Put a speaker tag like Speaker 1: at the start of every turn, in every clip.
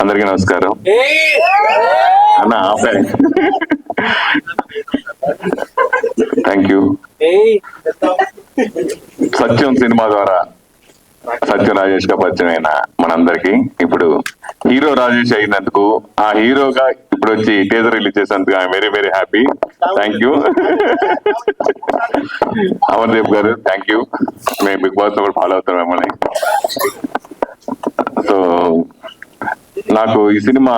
Speaker 1: అందరికీ నమస్కారం. అన్న థ్యాంక్ యూ సత్యం సినిమా ద్వారా. సత్యం రాజేష్గా పరిచయం అయిన మనందరికి. ఇప్పుడు హీరో రాజేష్ అయినందుకు ఆ హీరోగా ఇప్పుడు వచ్చి టీజర్ రిలీజ్ చేసినందుకు I'm very very happy thank you Amardeep garu thank you మేము బిగ్ బాస్ కూడా ఫాలో అవుతాం మిమ్మల్ని. సో నాకు ఈ సినిమా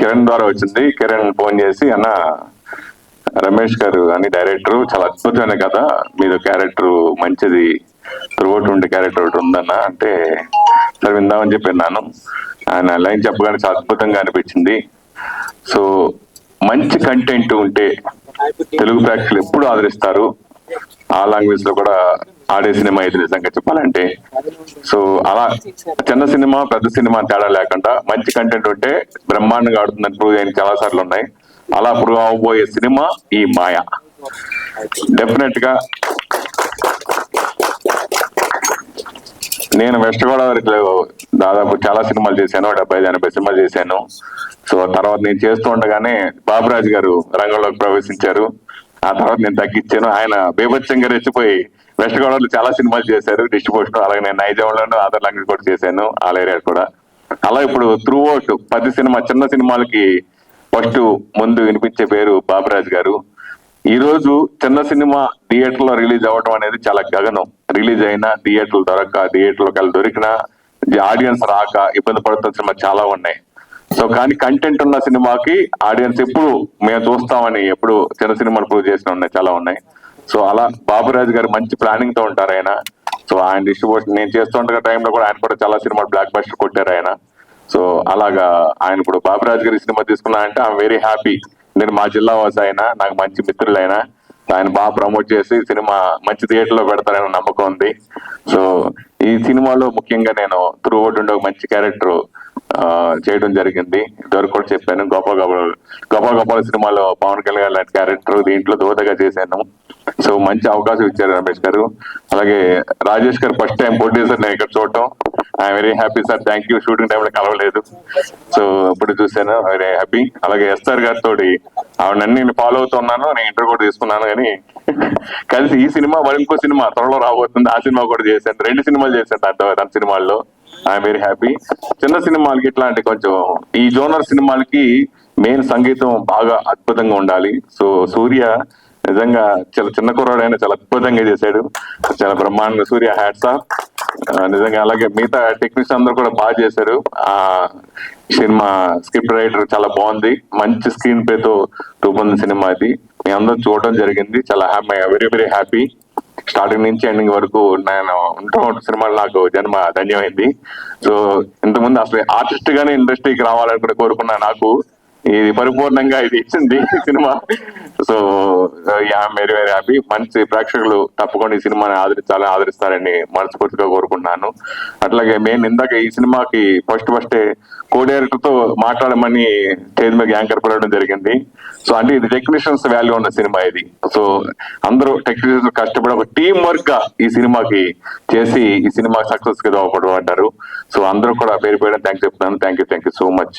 Speaker 1: కిరణ్ ద్వారా వచ్చింది. కిరణ్ ఫోన్ చేసి అన్న రమేష్ గారు అని డైరెక్టర్ చాలా అద్భుతమైన కథ. మీద క్యారెక్టర్ మంచిది త్రూఅవుట్ ఉండే క్యారెక్టర్ ఒకటి ఉందన్న అంటే సరే విందామని చెప్పిన్నాను. ఆయన లైన్ చెప్పగానే అద్భుతంగా అనిపించింది. సో మంచి కంటెంట్ ఉంటే తెలుగు ప్రేక్షకులు ఎప్పుడు ఆదరిస్తారు. ఆ లాంగ్వేజ్లో కూడా ఆడే సినిమా ఇది నిజంగా చెప్పాలంటే. సో అలా చిన్న సినిమా పెద్ద సినిమా తేడా లేకుండా మంచి కంటెంట్ ఉంటే బ్రహ్మాండంగా ఆడుతుందని ప్రూవ్ అయిన చాలా సార్లు ఉన్నాయి. అలా ప్రూవ్ అవబోయే సినిమా ఈ మాయ. డెఫినెట్గా నేను వెస్ట్ గోదావరిలో దాదాపు చాలా సినిమాలు చేశాను. డెబ్బై ఐదు ఎనభై సినిమాలు చేశాను. సో తర్వాత నేను చేస్తూ ఉండగానే బాబురాజు గారు రంగంలోకి ప్రవేశించారు. ఆ తర్వాత నేను తగ్గించాను. ఆయన బీభత్సంగా రెచ్చిపోయి వెస్ట్ గోదావరిలో చాలా సినిమాలు చేశారు. డిస్ట్రిబ్యూషన్ అలాగే నేను నైజాంలోనూ ఆధార్ లాంగ్వేజ్ కూడా చేశాను. ఆల్ ఏరియా కూడా. అలా ఇప్పుడు త్రూ అవుట్ పది సినిమా చిన్న సినిమాలకి ఫస్ట్ ముందు వినిపించే పేరు బాబురాజు గారు. ఈ రోజు చిన్న సినిమా థియేటర్లో రిలీజ్ అవ్వడం అనేది చాలా గగనం. రిలీజ్ అయినా థియేటర్లు దొరక్క థియేటర్లోకి దొరికినా ఆడియన్స్ రాక ఇబ్బంది పడుతున్న సినిమా చాలా ఉన్నాయి. సో కానీ కంటెంట్ ఉన్న సినిమాకి ఆడియన్స్ ఎప్పుడు మేము చూస్తామని ఎప్పుడు చిన్న సినిమాలు ప్రూవ్ చేసిన ఉన్నాయి చాలా ఉన్నాయి. సో అలా బాబురాజు గారు మంచి ప్లానింగ్తో ఉంటారు ఆయన. సో ఆయన డిస్ట్రిబ్యూషన్ నేను చేస్తుంటే టైంలో కూడా ఆయన కూడా చాలా సినిమాలు బ్లాక్ బస్టర్ కొట్టారు ఆయన. సో అలాగా ఆయన ఇప్పుడు బాబురాజు గారి సినిమా తీసుకున్నా అంటే ఐఎమ్ వెరీ హ్యాపీ నేను మా జిల్లా వాసు అయినా నాకు మంచి మిత్రులు ఆయన బాగా ప్రమోట్ చేసి సినిమా మంచి థియేటర్లో పెడతారని నమ్మకం ఉంది. సో ఈ సినిమాలో ముఖ్యంగా నేను త్రూ అవుట్ ఉండే ఒక మంచి క్యారెక్టర్ చేయడం జరిగింది. ఇదివరకు కూడా చెప్పాను గొప్ప గొప్ప గొప్ప గొప్ప సినిమాలో పవన్ కళ్యాణ్ లాంటి క్యారెక్టర్ దీంట్లో దోతగా చేశాను. సో మంచి అవకాశం ఇచ్చారు రమేష్ గారు. అలాగే రాజేష్ గారు ఫస్ట్ టైం ప్రొడ్యూసర్ నేను ఇక్కడ చూడటం. I'm very happy sir thank you shooting టైంలో కలవలేదు. సో ఇప్పుడు చూశాను వెరీ హ్యాపీ అలాగే ఎస్ఆర్ గారితో ఆవిడ అన్ని ఫాలో అవుతున్నాను నేను ఇంటర్ కూడా తీసుకున్నాను. కానీ కలిసి ఈ సినిమా మరి ఇంకో సినిమా త్వరలో రాబోతుంది. ఆ సినిమా కూడా చేశాను. రెండు సినిమాలు చేశాను దాంట్లో తన సినిమాల్లో. ఐఎమ్ వెరీ హ్యాపీ చిన్న సినిమాలకి ఇట్లాంటి కొంచెం ఈ జోనర్ సినిమాలకి మెయిన్ సంగీతం బాగా అద్భుతంగా ఉండాలి. సో సూర్య నిజంగా చాలా చిన్న కుర్రాడైనా చాలా అద్భుతంగా చేశాడు. చాలా బ్రహ్మాండంగా సూర్య హ్యాట్స్ ఆఫ్ నిజంగా అలాగే మిగతా టెక్నీషియన్ అందరూ కూడా బాగా చేశారు. ఆ సినిమా స్క్రిప్ట్ రైటర్ చాలా బాగుంది. మంచి స్క్రీన్ పేతో రూపొందిన సినిమా ఇది. మీ అందరూ చూడడం జరిగింది. చాలా happy very very happy starting నుంచి ఎండింగ్ వరకు నేను ఉంటాం సినిమాలు నాకు జన్మ ధన్యమైంది. సో ఇంతకుముందు అసలు ఆర్టిస్ట్ గానే ఇండస్ట్రీకి రావాలని కూడా కోరుకున్నా నాకు. ఇది పరిపూర్ణంగా ఇది ఇచ్చింది cinema. So very very happy. మంచి ప్రేక్షకులు తప్పకుండా ఈ సినిమాని ఆదరించాలని ఆదరిస్తారని మనస్ఫూర్తిగా కోరుకుంటున్నాను. అట్లాగే మెయిన్ ఇందాక ఈ సినిమాకి ఫస్ట్ ఫస్ట్ కోడేరుతో తో మాట్లాడమని స్టేజ్ మీద యాంకర్ పిలవడం జరిగింది. సో అంటే ఇది టెక్నీషియన్స్ వాల్యూ ఉన్న సినిమా ఇది. సో అందరూ టెక్నీషియన్స్ కష్టపడి ఒక టీం వర్క్గా ఈ సినిమాకి చేసి ఈ సినిమా సక్సెస్గా దోహపడమంటారు సో అందరూ కూడా పేరు పేరు థ్యాంక్ చెప్తున్నాను. Thank you thank you so much